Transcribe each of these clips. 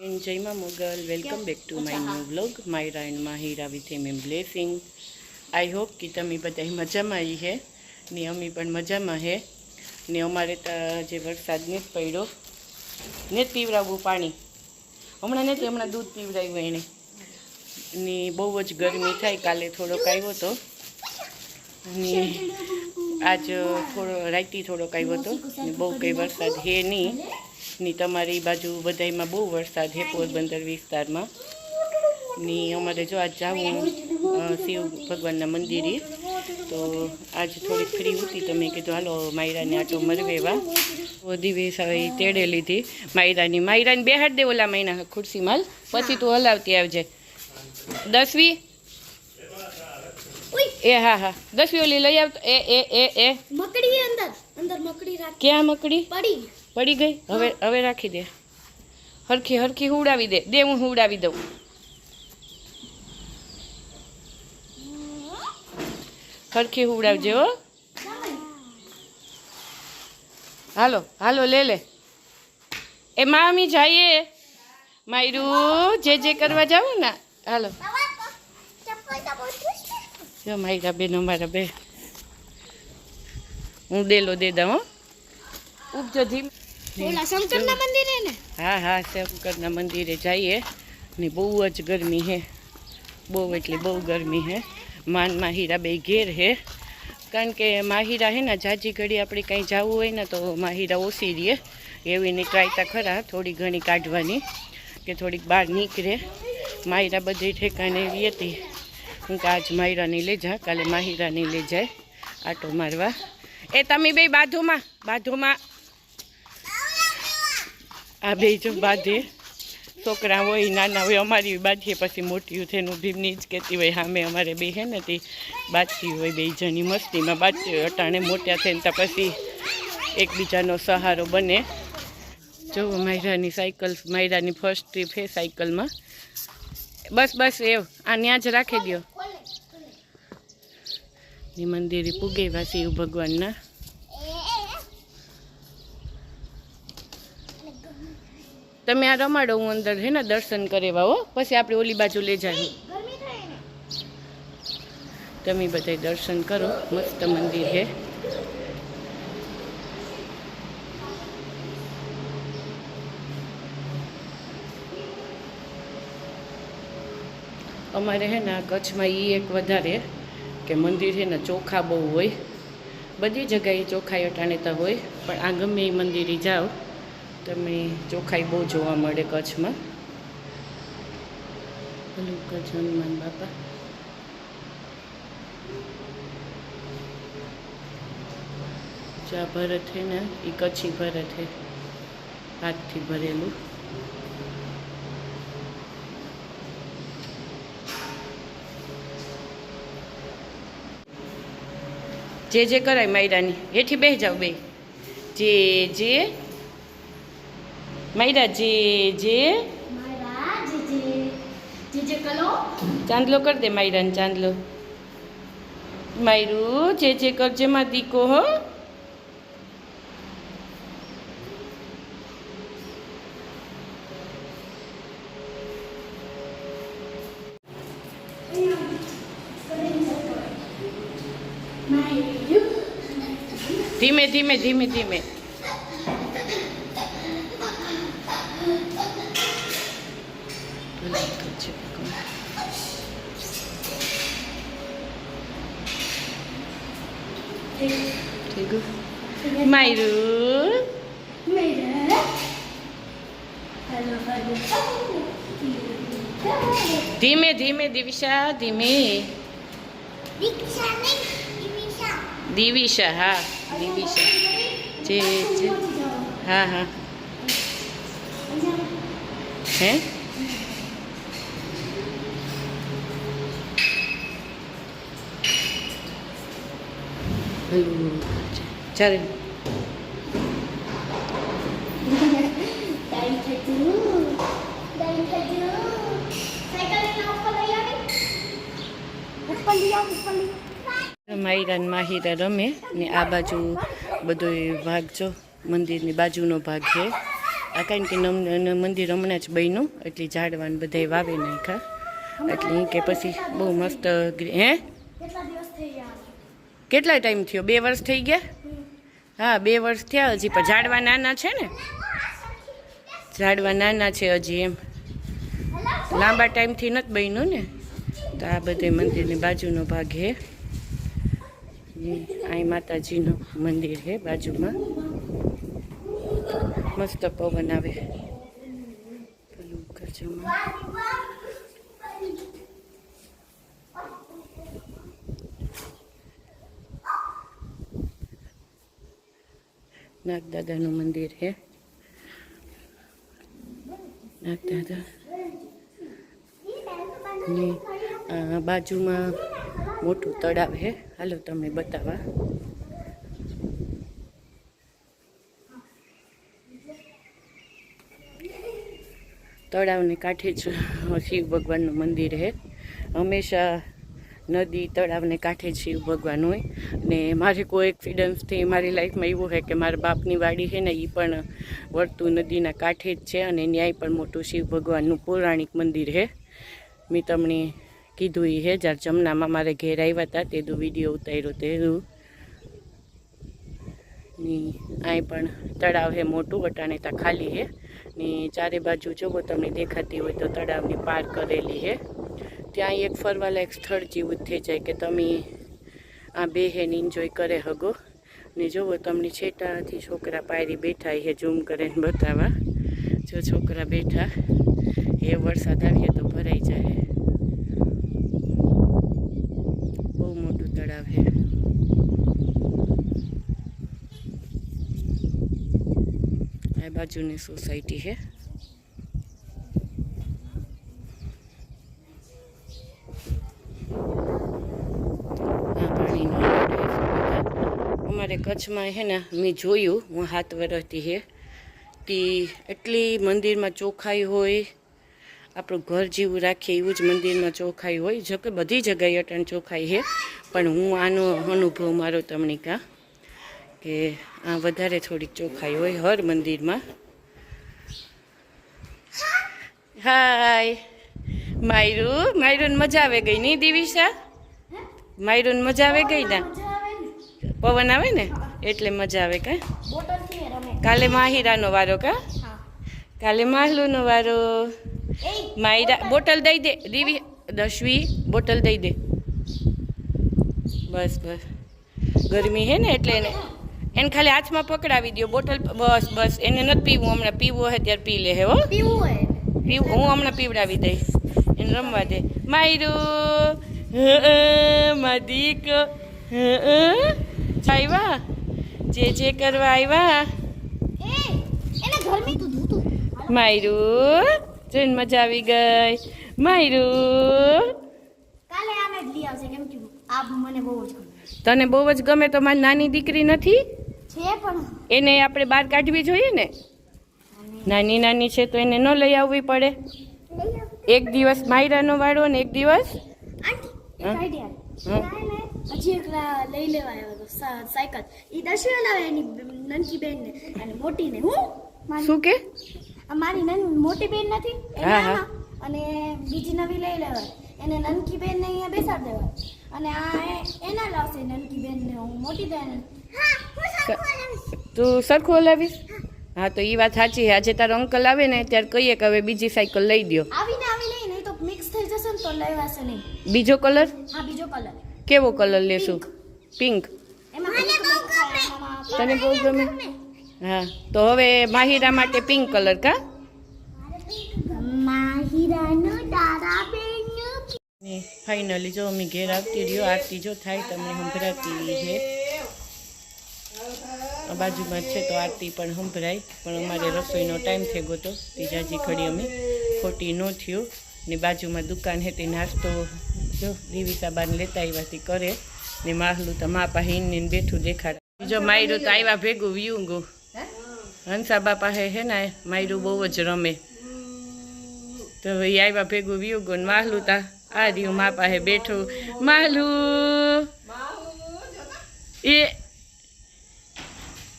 જયમાં Mogal, welcome back to my new vlog. Myra and Mahira with M M blessing. I hope કે તમે બધા મજામાં આવી હે, ને અમે પણ મજામાં હે. ને અમારે તો જે વરસાદ ને પડ્યો, ને જ પીવડાવવું પાણી. હમણાં નથી હમણાં દૂધ પીવડાવ્યું એણે ને બહુ જ ગરમી થાય, કાલે થોડોક આવ્યો હતો ને આજ થોડો રાઈતી થોડોક આવ્યો હતો ને બહુ કંઈ વરસાદ હે નહીં. ની તમારી બાજુ બધાયમાં બહુ વરસાદ છે પોરબંદર વિસ્તારમાં. ની અમારે જો આજ જાવું શિવ ભગવાનના મંદિરે. તો આજ થોડીક ફ્રી હતી તમે કીધું હાલો માયરાને આટો મરવેવા. તો દિવસ હવે તેડે લીધી. માયરાની માયરાને બેહાડ દે ઓલા મહિના ખુરશી માલ. પછી તું હલાવતી આવજે. દસવી? એ હા હા. દસવી ઓલી લઈ આવ એ એ એ એ. મકડી અંદર અંદર મકડી રાખ. ક્યાં મકડી? પડી. પડી ગઈ? હવે હવે રાખી દે. હરખી હરખી હુડાવી દે. દે હું હુડાવી દઉં. હરખી હુડાવજે હો. હાલો હાલો લે લે. એ મામી જઈએ. માયરું જે જે કરવા જાવ ને હાલો. જો માયરા બેન અમારા બે. હું દેલો દે દઉં હો. ઉપજો ધીમ. ઓલા શંકરના મંદિરે ને? હા હા શંકરના મંદિરે જઈએ. ને બહુ જ ગરમી હે. બહુ એટલે બહુ ગરમી હે. માન માહિરા બે ઘેર હે. કારણ કે માહિરા હે ને જાજી ઘડી આપણે કંઈ જવું હોય ને તો માહિરા ઓછી રહીએ. એવી નીકળાયતા ખરા થોડી ઘણી કાઢવાની કે થોડીક બહાર નીકળે. માહિરા બધી ઠેકાણે એવી હતી. હું કે આજ માહિરાની લઈ જા કાલે માહિરાની લઈ જાય આટો મારવા. એ તમે બે બાધુમાં બાધુમાં આ બે જો બાંધે. છોકરા હોય, નાના હોય, અમારી બાંધીએ પછી મોટી થઈને ભીમની જ કહેતી હોય. સામે અમારે બે હે ને તે બાંધતી હોય, બે જણી મસ્તીમાં બાંધતી હોય. અટાણે મોટા થઈને તો પછી એકબીજાનો સહારો બને. જો માયરાની સાયકલ, માયરાની ફર્સ્ટ ટ્રીપ હે સાયકલમાં બસ બસ એવ આ ત્યાં જ રાખી દો એ મંદિરે પૂગેવા વાસી ભગવાનના. તમે આ રમાડો હું અંદર છે ને દર્શન કરેવા હો. પછી આપણે ઓલી બાજુ લઈ ને. તમે બધા દર્શન કરો. મસ્ત મંદિર છે અમારે હે ને કચ્છમાં એ એક વધારે કે મંદિર છે ને ચોખા બહુ હોય. બધી જગ્યાએ ચોખાઈ અટાણેતા હોય પણ આ ગમે એ મંદિરે જાઓ. તમે ચોખાઈ બહુ જોવા મળે કચ્છમાં. ભલું કચ્છ હનુમાન બાપા. ચા ભરત છે ને એ કચ્છી ભરત છે. હાથથી ભરેલું. જે જે કરાય માયરાની, હેઠી બે જાવ બે. જે જે માયરા જે જે? ચાંદલો કર દે માયરાને ચાંદલો. માયરું જે જે કરજે માં દીકો હો. ધીમે ધીમે ધીમે ધીમે. કરજે ઠીક માયરું ધીમે ધીમે દિવિશા ધીમે દિવિશા હા દિવિશા જે હા હા હે હલું ચાલે દાઈ થતું દાઈ થતું સાયકલ લઈને ઉપર લઈ આવી ઉપર લઈ આવ ઉપર લઈ માયરા ને માહિરા રમે ને આ બાજુ બધો ભાગ જો મંદિરની બાજુનો ભાગ છે. આ કારણ કે મંદિર હમણાં જ બન્યું એટલે ઝાડવાન બધાય નહીં નાખ્યા. એટલે કે પછી બહુ મસ્ત હે કેટલા દિવસ થઈ ગયા કેટલા ટાઈમ થયો? બે વર્ષ થઈ ગયા? હા, બે વર્ષ થયા હજી, પણ ઝાડવા નાના છે ને? ઝાડવા નાના છે હજી એમ. લાંબા ટાઈમથી નથી બન્યું ને? તો આ બધે મંદિરની બાજુનો ભાગ હે. અહીં માતાજીનું મંદિર હે બાજુમાં. મસ્ત પવન આવે. પેલું ગજમાં નાગદાદાનું મંદિર છે નાગદાદા ને બાજુમાં મોટું તળાવ છે હાલો તમને બતાવવા તળાવને કાંઠે જ શિવ ભગવાનનું મંદિર છે હંમેશા નદી તળાવને કાંઠે જ શિવ ભગવાન હોય. ને મારે કોઈ એક્સિડન્સથી મારી લાઈફમાં એવું છે કે મારા બાપની વાડી છે ને એ પણ વર્તું નદીના કાંઠે જ છે અને ન્યાય પણ મોટું શિવ ભગવાનનું પૌરાણિક મંદિર છે. મેં તમને કીધું એ છે, જ્યારે જમનામાં મારે ઘેર આવ્યા હતા તે દુ વીડિયો ઉતાર્યો તે અહીં પણ તળાવ છે મોટું, વટાણે ત્યાં ખાલી છે. ને ચારે બાજુ જોવો તમને દેખાતી હોય તો તળાવની પાર કરેલી છે. ત્યાં એક ફરવાલાયક સ્થળ જેવું જ થઈ જાય કે તમે આ બે હેને એન્જોય કરે હગો. ને જુઓ તમને છેટાથી છોકરા પાયરી બેઠા એ ઝૂમ કરીને બતાવવા. જો છોકરા બેઠા એ વરસાદ આવીએ તો ભરાઈ જાય. બહુ મોટું તળાવ છે આ બાજુની સોસાયટી છે આ પાણીનો લોટ છે સુવિધા. અમારે કચ્છમાં હે ને, મેં જોયું, હું હાથ વર્ષથી હે તે એટલી મંદિરમાં ચોખાઈ હોય, આપણું ઘર જેવું રાખીએ એવું જ મંદિરમાં ચોખાઈ હોય, જો કે બધી જગ્યાએ અટણ ચોખ્ખાઈ હે, પણ હું આનો અનુભવ મારો તમને કાં, કે આ વધારે થોડીક ચોખાઈ હોય હર મંદિરમાં. હાય, માયરું માયરું મજા આવે ગઈ નહીં દિવિશા? માયરું મજા આવે ગઈ ને? પવન આવે ને? એટલે મજા આવે કા? કાલે માહિરાનો વારો કા? કાલે માહલુનો વારો. માહિરા માયરા બોટલ દઈ દે. રીવી દશવી બોટલ દઈ દે. બસ બસ. ગરમી હે ને એટલે એને એને ખાલી હાથમાં પકડાવી દો બોટલ બસ બસ. એને નથી પીવું. હમણાં પીવું હોય ત્યારે પી લે હે હો. પીવું હું હમણાં પીવડાવી દઈશ. એને રમવા દે. માયરું મદીક આવ્યા? જે જે કરવા આવ્યા? માયરું જોઈને મજા આવી ગઈ. માયરું. તને બહુ જ ગમે તો મારી નાની દીકરી નથી? એને આપણે બહાર કાઢવી જોઈએ ને? નાની નાની છે તો એને ન લઈ આવવી પડે. એક દિવસ માયરાનો વાળો ને એક દિવસ? હા? હજી એક લા- લઈ લેવા આવ્યો હતો સાયકલ. એ દશવી આવે એની નનકી બેન ને અને મોટી ને હું શું કે? આ મારી નન મોટી બેન નથી એને હા, હા. અને બીજી નવી લઈ લેવાય. એને નનકી બેન ને અહીંયા બેસાડ દેવા અને આ એ- એના લાવશે નનકી બેન. ને હું મોટી બેન તું સરખું લાવીશ હા તો એ વાત સાચી છે. આજે તારો અંકલ આવે ને ત્યારે કહીએ કે હવે બીજી સાયકલ લઈ દ્યો. આવીને આવી લઈ નહીં તો મિક્સ થઈ જશે ને તો લેવાશે નહીં. બીજો કલર હા બીજો કલર કેવો કલર લેશું? પિંક તને બહુ ગમે? હા. તો હવે માહિરા માટે પિંક કલર કા? માહિરાનો દાદા બેન ને ફાઇનલી જો અમે ઘેર આવતી રહ્યો આરતી જો થાય તમને સંભળાતી છે. આ બાજુમાં જ છે તો આરતી પણ સંભળાય. પણ અમારે રસોઈનો ટાઈમ થઈ ગયો તો ત્રીજાજી ઘડી અમે ખોટી ન થયું. ને બાજુમાં દુકાન હતી નાસ્તો જો દિવિસાબાને લેતા આવ્યાથી કરે ને માહલું તો મા પાસે ઈન બેઠું દેખાડ. બીજો માયરું તો આવ્યા ભેગું વ્યુંગું હંસાબા હંસા પાસે હે ને માયરું બહુ જ રમે. તો એ આવ્યા ભેગું વ્યુંગું ને માહલું તા આ રહ્યું મા પાસે બેઠું. માહલું! એ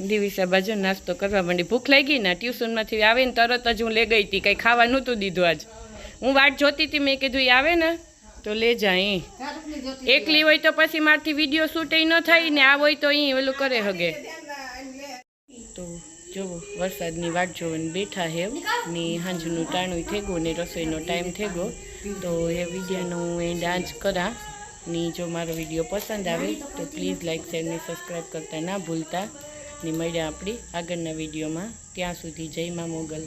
દિવિસા બાજુ નાસ્તો કરવા માંડી. ભૂખ લાગી ને ટ્યુશનમાંથી આવે ને તરત જ હું લે ગઈ હતી કંઈ ખાવા નહોતું દીધું આજ. હું વાટ જોતી હતી, મેં કીધું આવે ને, તો લે જાય એકલી હોય તો પછી મારથી વીડિયો શૂટ ન થાય ને આ હોય તો અહીં ઓલું કરે હગે. તો જુઓ વરસાદની વાટ જોવાની બેઠા હેવ ને સાંજનું ટાણું થઈ ગયું ને રસોઈનો ટાઈમ થઈ ગયો તો એ વિડીયોનો હું એન્ડ આજ કરા, ને જો મારો વીડિયો પસંદ આવે, તો પ્લીઝ લાઇક શેર ને સબસ્ક્રાઈબ કરતા ના ભૂલતા. ને મળ્યા આપણી આગળના વિડીયોમાં. ત્યાં સુધી જય મા મોગલ.